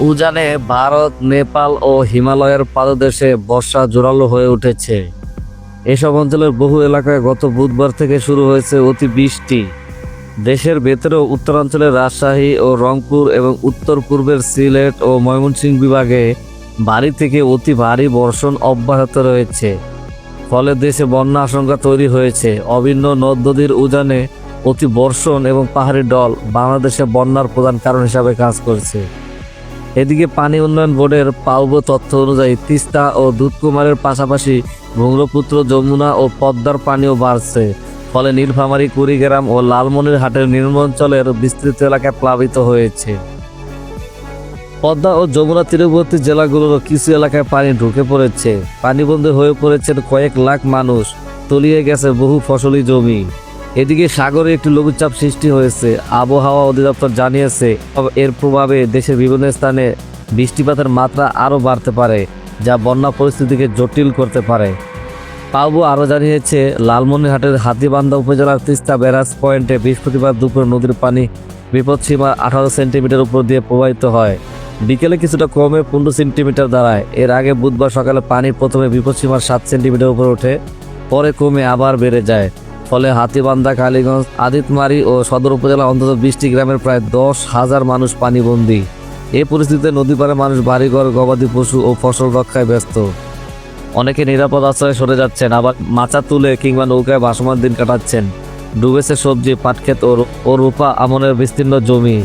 উজানে ভারত, নেপাল ও হিমালয়ের পাদদেশে বর্ষা জোরালো হয়ে উঠেছে। এসব অঞ্চলের বহু এলাকায় গত বুধবার থেকে শুরু হয়েছে অতি বৃষ্টি। দেশের ভেতরেও উত্তরাঞ্চলের রাজশাহী ও রংপুর এবং উত্তর পূর্বের সিলেট ও ময়মনসিংহ বিভাগে ভারী থেকে অতি ভারী বর্ষণ অব্যাহত রয়েছে। ফলে দেশে বন্যা আশঙ্কা তৈরি হয়েছে। অভিন্ন নদ নদীর উজানে অতি বর্ষণ এবং পাহাড়ি ডল বাংলাদেশে বন্যার প্রধান কারণ হিসাবে কাজ করছে। এদিকে পানি উন্নয়ন বোর্ডের পাউব তথ্য অনুযায়ী তিস্তা ও দুধকুমারের পাশাপাশি ব্রহ্মপুত্র, যমুনা ও পদ্মার পানিও বাড়ছে। ফলে নীলফামারী, কুড়িগ্রাম ও লালমনিরহাটের নিম্নাঞ্চলের বিস্তৃত এলাকা প্লাবিত হয়েছে। পদ্মা ও যমুনা তীরবর্তী জেলাগুলোর কিছু এলাকায় পানি ঢুকে পড়েছে। পানিবন্দী হয়ে পড়েছেন কয়েক লাখ মানুষ। তলিয়ে গেছে বহু ফসলি জমি। এদিকে সাগরে একটি লঘুচাপ সৃষ্টি হয়েছে। আবহাওয়া অধিদপ্তর জানিয়েছে, এর প্রভাবে দেশের বিভিন্ন স্থানে বৃষ্টিপাতের মাত্রা আরও বাড়তে পারে, যা বন্যা পরিস্থিতিকে জটিল করতে পারে। পাবু আরও জানিয়েছে, লালমনিরহাটের হাতিবান্ধা উপজেলার তিস্তা ব্যারাজ পয়েন্টে বৃহস্পতিবার দুপুরে নদীর পানি বিপদসীমা আঠারো সেন্টিমিটার উপর দিয়ে প্রবাহিত হয়। বিকেলে কিছুটা কমে পনেরো সেন্টিমিটার দাঁড়ায়। এর আগে বুধবার সকালে পানি প্রথমে বিপদসীমার সাত সেন্টিমিটার উপরে ওঠে, পরে কমে আবার বেড়ে যায়। ফলে হাতিবান্ধা, কালীগঞ্জ, আদিতমারি ও সদর উপজেলা অন্তত বিশটি গ্রামের প্রায় দশ হাজার মানুষ পানিবন্দী। এই পরিস্থিতিতে নদী পারে মানুষ বাড়িঘর, গবাদি পশু ও ফসল রক্ষায় ব্যস্ত। অনেকে নিরাপদ আশ্রয়ে সরে যাচ্ছেন, আবার মাচা তুলে কিংবা নৌকায় ভাসমান দিন কাটাচ্ছেন। ডুবেছে সবজি, পাটক্ষেত ও রূপা আমনের বিস্তীর্ণ জমি।